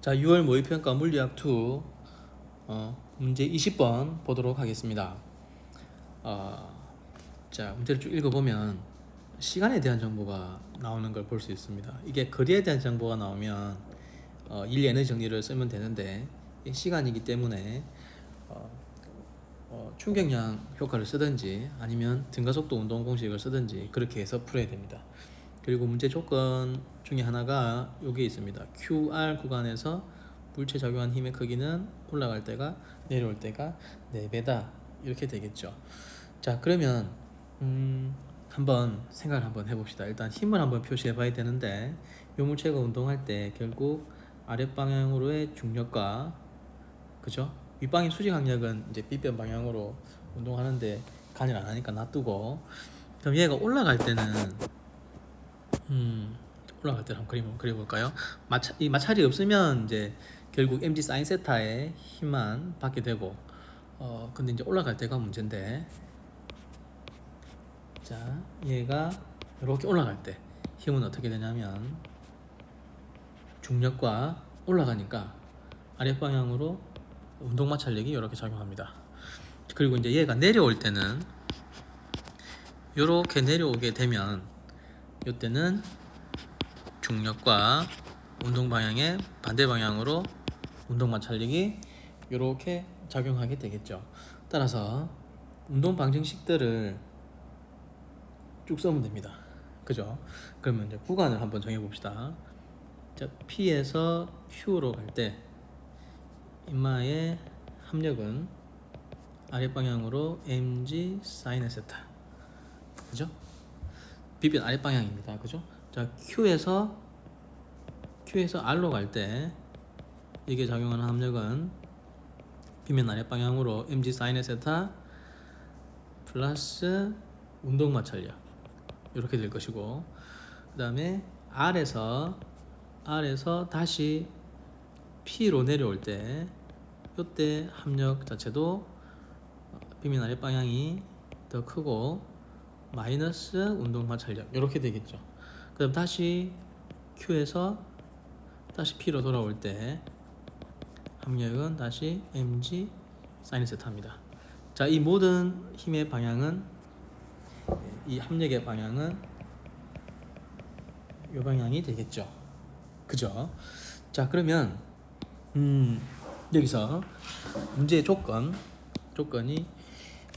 자, 6월 모의평가 물리학 2 어, 문제 20번 보도록 하겠습니다. 어, 자, 문제를 쭉 읽어보면 시간에 대한 정보가 나오는 걸 볼 수 있습니다. 이게 거리에 대한 정보가 나오면 어, 일 에너지 정리를 쓰면 되는데 이 시간이기 때문에 어, 어, 충격량 효과를 쓰든지 아니면 등가속도 운동 공식을 쓰든지 그렇게 해서 풀어야 됩니다. 그리고 문제 조건 중에 하나가 여기 있습니다. QR 구간에서 물체 작용한 힘의 크기는 올라갈 때가 내려올 때가 4배다 이렇게 되겠죠. 자 그러면 음, 한번 생각을 한번 해봅시다. 일단 힘을 한번 표시해 봐야 되는데 요 물체가 운동할 때 결국 아랫 방향으로의 중력과 그죠? 윗방향 수직 항력은 이제 빗변 방향으로 운동하는데 간을 안 하니까 놔두고 그럼 얘가 올라갈 때는 음, 올라갈 때 한번 그림 그려볼까요? 마차, 이 마찰이 없으면 이제 결국 mg 사인 세타의 힘만 받게 되고 어 근데 이제 올라갈 때가 문제인데 자 얘가 이렇게 올라갈 때 힘은 어떻게 되냐면 중력과 올라가니까 아랫 방향으로 운동 마찰력이 이렇게 작용합니다. 그리고 이제 얘가 내려올 때는 이렇게 내려오게 되면 이때는 중력과 운동 방향의 반대 방향으로 운동 마찰력이 이렇게 작용하게 되겠죠. 따라서 운동 방정식들을 쭉 써면 됩니다. 그죠? 그러면 이제 구간을 한번 정해 봅시다. 자, P에서 Q로 갈 때 인마의 합력은 아랫 방향으로 mg 사인 세타. 그죠? 비변 아랫 방향입니다. 그죠? 자, Q에서 Q에서 R로 갈 때 이게 작용하는 압력은 비면 아랫 방향으로 mg 사인의 세타 플러스 운동 마찰력 이렇게 될 것이고 그 다음에 R에서 R에서 다시 P로 내려올 때 이때 합력 자체도 비면 아랫 방향이 더 크고 마이너스 운동 마찰력 이렇게 되겠죠. 그럼 다시 Q에서 다시 P로 돌아올 때 합력은 다시 mg 사인 세타입니다. 자, 이 모든 힘의 방향은 이 합력의 방향은 이 방향이 되겠죠. 그죠? 자, 그러면 음, 여기서 문제의 조건 조건이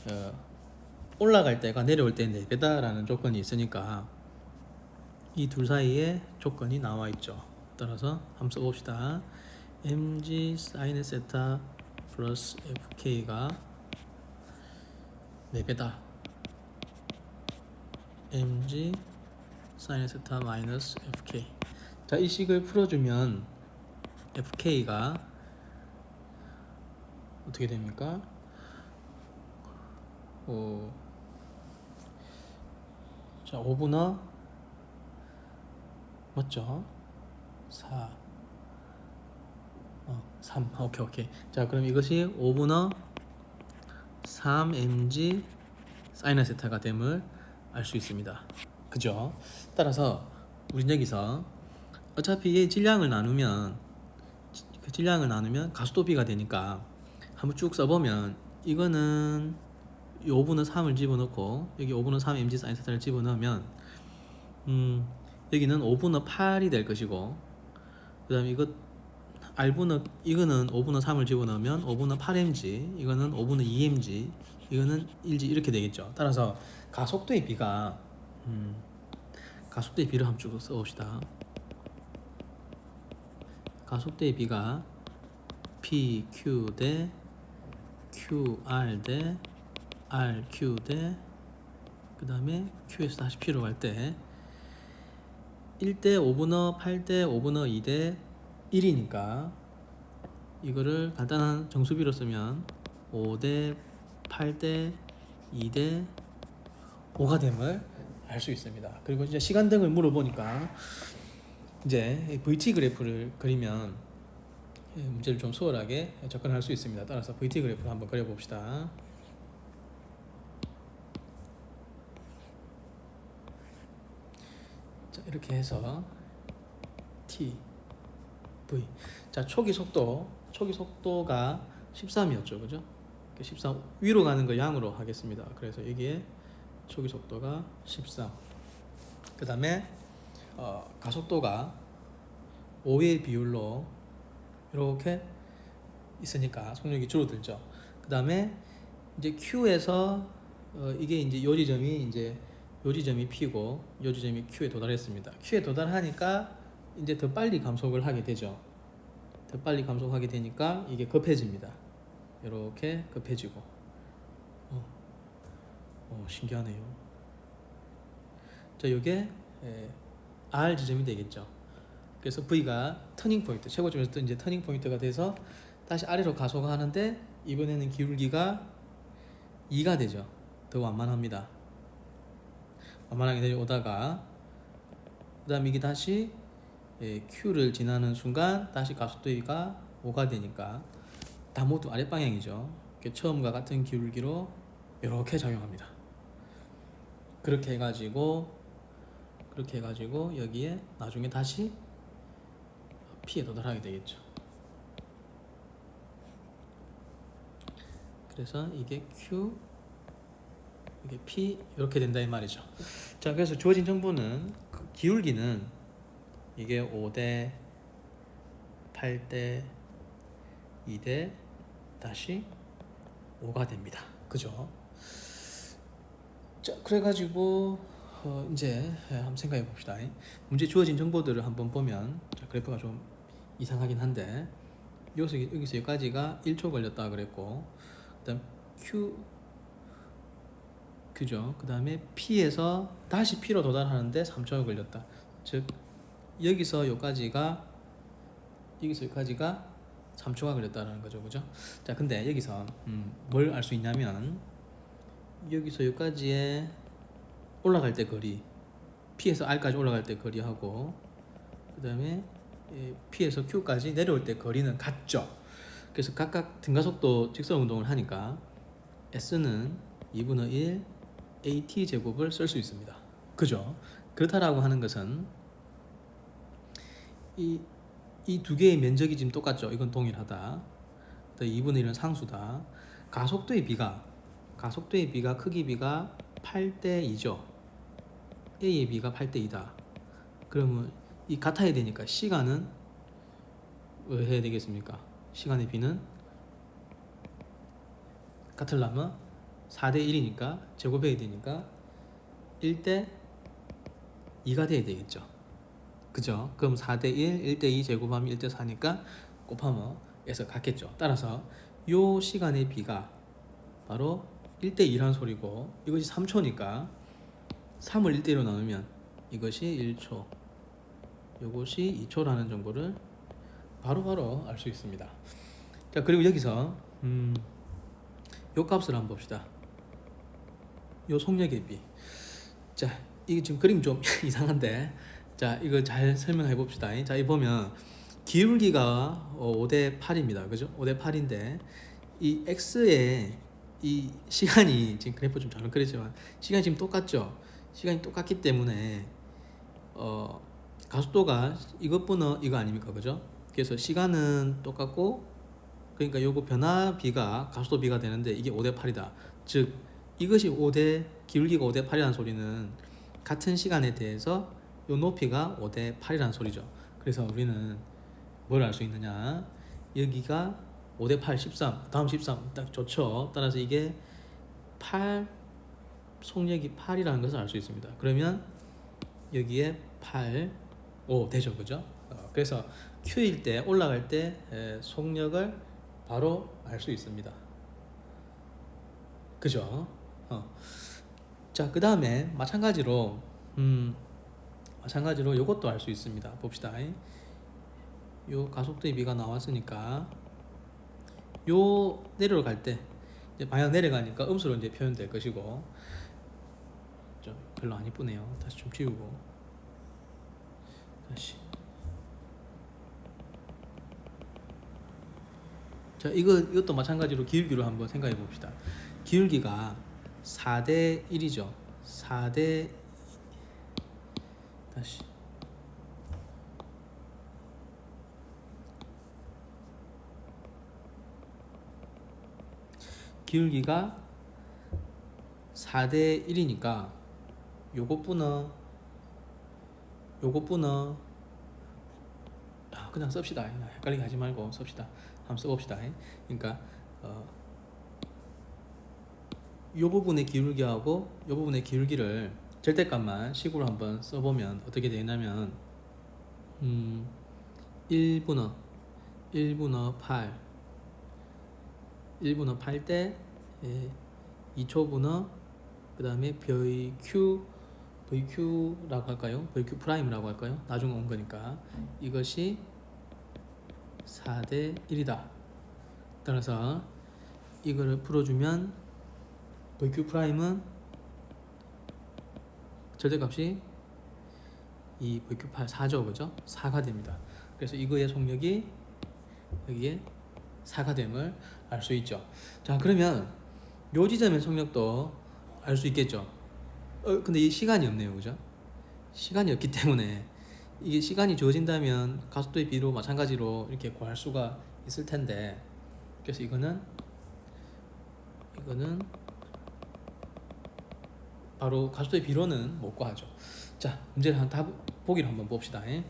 어, 올라갈 때가 내려올 때 4배다라는 조건이 있으니까 이 둘 사이에 조건이 나와 있죠. 따라서 한번 써봅시다. mg 사인 세타 플러스 fk가 4배다. mg 사인 세타 마이너스 fk. 자, 이 식을 풀어주면 fk가 어떻게 됩니까? 어, 자, 5분의 맞죠? 4 어, 3 아, 오케이 오케이 자 그럼 이것이 5분의 3mg 사이너 세타가 됨을 알 수 있습니다 그죠? 따라서 우린 여기서 어차피 얘 질량을 나누면 그 질량을 나누면 가속도비가 되니까 한번 쭉 써보면 이거는 5분의 3을 집어넣고 여기 5분의 3 mg 사인 세타를 집어넣으면 음 여기는 5분의 8이 될 것이고 그 다음에 이거 R분의 이거는 5분의 3을 집어넣으면 5분의 8mg 이거는 5분의 2mg 이거는 1g 이렇게 되겠죠. 따라서 가속도의 비가 음, 가속도의 비를 한번 쭉 써봅시다. 가속도의 비가 PQ 대 QR 대 RQ 대 그 다음에 Q에서 다시 P로 갈 때 1대 5분의 8대 5분의 2대 1이니까 이거를 간단한 정수비로 쓰면 5대 8대 2대 5가 됨을 알 수 있습니다. 그리고 이제 시간 등을 물어보니까 이제 VT 그래프를 그리면 문제를 좀 수월하게 접근할 수 있습니다. 따라서 VT 그래프를 한번 그려봅시다. 이렇게 해서 T V. 자, 초기 속도, 초기 속도가 13이었죠, 그죠? 13 위로 가는 거 양으로 하겠습니다. 그래서 여기에 초기 속도가 13. 그 다음에 어, 가속도가 5의 비율로 이렇게 있으니까 속력이 줄어들죠. 그 다음에 이제 Q에서 어, 이게 이제 요 지점이 이제 요 지점이 P고 요 지점이 Q에 도달했습니다. Q에 도달하니까 이제 더 빨리 감속을 하게 되죠. 더 빨리 감속하게 되니까 이게 급해집니다. 이렇게 급해지고. 어, 어 신기하네요. 자, 요게 에, R 지점이 되겠죠. 그래서 V가 터닝 포인트, 최고점에서 또 이제 터닝 포인트가 돼서 다시 아래로 가속하는데 이번에는 기울기가 2가 되죠. 더 완만합니다. 완만하게 내려오다가 그 다음 이게 다시 예, Q를 지나는 순간 다시 가속도가 5가 되니까 다 모두 아랫 방향이죠. 이렇게 처음과 같은 기울기로 이렇게 작용합니다. 그렇게 해가지고 그렇게 해가지고 여기에 나중에 다시 P에 도달하게 되겠죠. 그래서 이게 Q 이게 P 이렇게 된다 이 말이죠. 자, 그래서 주어진 정보는 그 기울기는 이게 5대 8대 2대 다시 5가 됩니다. 그죠? 자, 그래가지고 어, 이제 한번 생각해 봅시다. 문제 주어진 정보들을 한번 보면 자, 그래프가 좀 이상하긴 한데 여기서 여기서 여기까지가 1초 걸렸다 그랬고 그다음 Q 그죠? 그 다음에 P에서 다시 P로 도달하는데 3초가 걸렸다. 즉 여기서 여기까지가 여기서 여기까지가 3초가 걸렸다라는 거죠, 그죠? 자, 근데 여기서 음, 뭘알 수 있냐면 여기서 여기까지의 올라갈 때 거리, P에서 R까지 올라갈 때 거리하고 그 다음에 예, P에서 Q까지 내려올 때 거리는 같죠. 그래서 각각 등가속도 직선 운동을 하니까 S는 2분의 1 AT 제곱을 쓸 수 있습니다. 그죠? 그렇다라고 하는 것은 이 이 두 개의 면적이 지금 똑같죠. 이건 동일하다. 2분의 1은 상수다. 가속도의 비가 가속도의 비가 크기 비가 8대 2죠. A의 비가 8대 2다. 그러면 이 같아야 되니까 시간은 왜 해야 되겠습니까? 시간의 비는 같으려면 4대 1이니까 제곱해야 되니까 1대 2가 돼야 되겠죠. 그죠? 그럼 4대 1, 1대 2 제곱하면 1대 4니까 곱하면 에서 같겠죠. 따라서 요 시간의 비가 바로 1대 2라는 소리고 이것이 3초니까 3을 1대 1로 나누면 이것이 1초 이것이 2초라는 정보를 바로바로 알 수 있습니다. 자 그리고 여기서 음, 요 값을 한번 봅시다. 요 속력의 비. 자 이게 지금 그림 좀 이상한데 자 이거 잘 설명해 봅시다. 자 이 보면 기울기가 5대 8입니다. 그죠? 5대 8인데 이 x의 이 시간이 지금 그래프 좀 잘못 그렸지만 시간이 지금 똑같죠. 시간이 똑같기 때문에 어 가속도가 이것분은 이거 아닙니까, 그죠? 그래서 시간은 똑같고 그러니까 요거 변화비가 가속도 비가 되는데 이게 5대 8이다. 즉 이것이 5대 기울기가 5대 8이라는 소리는 같은 시간에 대해서 요 높이가 5대 8이라는 소리죠. 그래서 우리는 뭘 알 수 있느냐? 여기가 5대 8, 13, 다음 13, 딱 좋죠. 따라서 이게 8, 속력이 8이라는 것을 알 수 있습니다. 그러면 여기에 8, 5 되죠, 그죠? 어, 그래서 Q일 때 올라갈 때 에, 속력을 바로 알 수 있습니다. 그죠? 어. 자, 그 다음에 마찬가지로 음, 마찬가지로 이것도 알 수 있습니다. 봅시다. 요 가속도의 비가 나왔으니까 요 내려갈 때 방향 내려가니까 음수로 이제 표현될 것이고 좀 별로 안 이쁘네요. 다시 좀 지우고 다시 자 이거 이것도 마찬가지로 기울기로 한번 생각해 봅시다. 기울기가 4대 1이죠. 4대 다시 기울기가 4대 1이니까 요것뿐은 요것뿐은 아, 그냥 씁시다. 헷갈리게 하지 말고 씁시다. 한번 써봅시다. 그러니까 요 부분의 기울기하고 요 부분의 기울기를 절대값만 식으로 한번 써보면 어떻게 되냐면 음 1분어 1분어 8 1분어 8대 예, 2초분어 그 다음에 VQ VQ라고 할까요? VQ 프라임이라고 할까요? 나중에 온 거니까 이것이 4대 1이다 따라서 이거를 풀어주면 VQ 프라임은 절대값이 이 VQ8 4죠 그죠? 4가 됩니다 그래서 이거의 속력이 여기에 4가 됨을 알 수 있죠 자 그러면 요 지점의 속력도 알 수 있겠죠 어 근데 이 시간이 없네요 그죠? 시간이 없기 때문에 이게 시간이 주어진다면 가속도의 비로 마찬가지로 이렇게 구할 수가 있을 텐데 그래서 이거는 이거는 바로 가속도의 비로는 못 구하죠. 자, 문제를 한 답, 보기를 한번 봅시다. 예.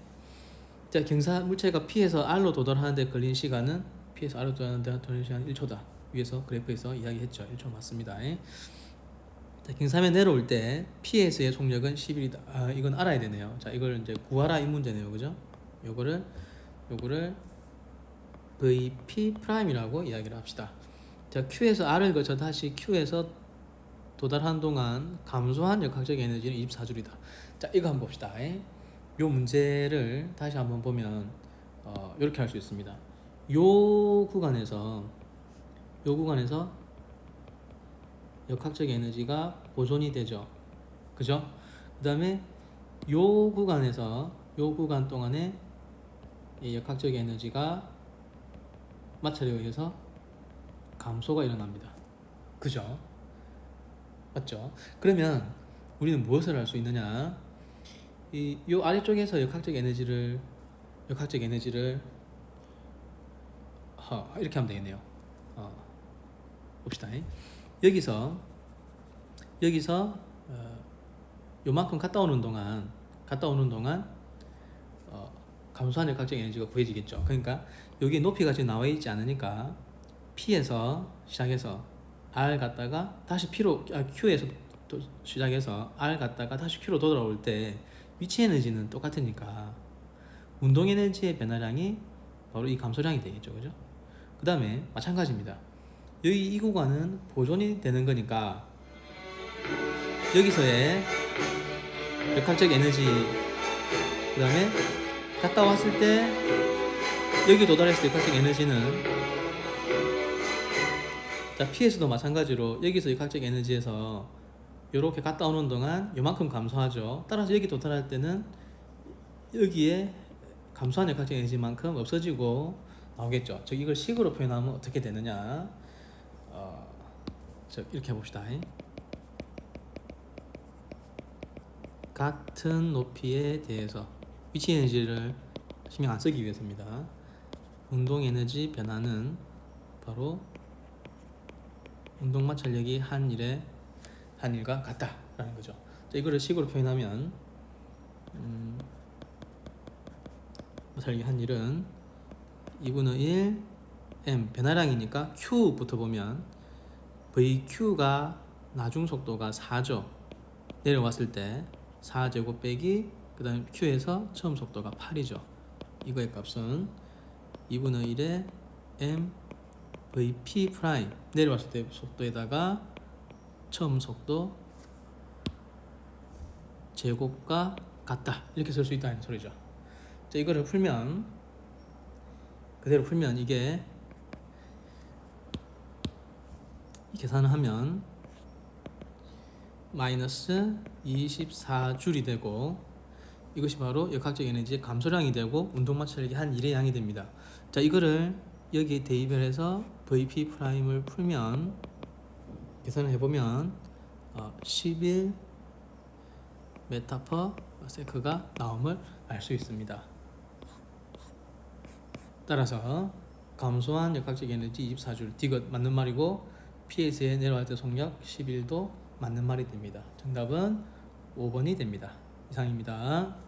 자, 경사 물체가 P에서 R로 도달하는데 걸린 시간은 P에서 R로 도달하는데 걸린 시간 1초다. 위에서 그래프에서 이야기했죠. 1초 맞습니다. 예. 자, 경사면 내려올 때 P에서의 속력은 11이다. 아, 이건 알아야 되네요. 자, 이걸 이제 구하라 이 문제네요. 그죠? 요거를 요거를 VP 프라임이라고 이야기를 합시다. 자, Q에서 R을 거쳐 다시 Q에서 도달한 동안 감소한 역학적 에너지는 24줄이다. 자, 이거 한번 봅시다. 이 문제를 다시 한번 보면 어, 이렇게 할 수 있습니다. 요 구간에서 요 구간에서 역학적 에너지가 보존이 되죠. 그죠? 그 다음에 요 구간에서 요 구간 동안에 이 역학적 에너지가 마찰에 의해서 감소가 일어납니다. 그죠? 맞죠? 그러면 우리는 무엇을 할수 있느냐? 이 요 아래쪽에서 역학적 에너지를 역학적 에너지를 어, 이렇게 하면 되겠네요. 어, 봅시다. 여기서 여기서 어, 요만큼 갔다 오는 동안 갔다 오는 동안 어, 감소한 역학적 에너지가 구해지겠죠. 그러니까 여기 높이가 지금 나와 있지 않으니까 P에서 시작해서 R 갔다가 다시 P로 아, Q에서 또 시작해서 R 갔다가 다시 Q로 돌아올 때 위치 에너지는 똑같으니까 운동 에너지의 변화량이 바로 이 감소량이 되겠죠, 그죠? 그 다음에 마찬가지입니다. 여기 이 구간은 보존이 되는 거니까 여기서의 역학적 에너지 그 다음에 갔다 왔을 때 여기 도달했을 때 역학적 에너지는 자 P에서도 마찬가지로 여기서 역학적 에너지에서 이렇게 갔다 오는 동안 요만큼 감소하죠. 따라서 여기 도달할 때는 여기에 감소한 역학적 에너지만큼 없어지고 나오겠죠. 즉 이걸 식으로 표현하면 어떻게 되느냐? 어, 즉 이렇게 해봅시다. 같은 높이에 대해서 위치 에너지를 신경 안 쓰기 위해서입니다. 운동 에너지 변화는 바로 운동 마찰력이 한 일에 한 일과 같다라는 거죠. 자, 이거를 식으로 표현하면 음, 마찰력이 한 일은 2분의 1 m 변화량이니까 q부터 보면 vq가 나중 속도가 4죠. 내려왔을 때 4제곱 빼기 그 다음 q에서 처음 속도가 8이죠. 이거의 값은 2분의 1의 m vp 프라임 내려왔을 때 속도에다가 처음 속도 제곱과 같다 이렇게 쓸 수 있다는 소리죠. 자 이거를 풀면 그대로 풀면 이게 이 계산을 하면 마이너스 24줄이 되고 이것이 바로 역학적 에너지의 감소량이 되고 운동 마찰력이 한 1의 양이 됩니다. 자 이거를 여기에 대입을 해서 VP 프라임을 풀면 계산을 해보면 어, 11 메타퍼 세크가 나옴을 알 수 있습니다. 따라서 감소한 역학적 에너지 24줄 D가 맞는 말이고 PS에 내려갈 때 속력 11도 맞는 말이 됩니다. 정답은 5번이 됩니다. 이상입니다.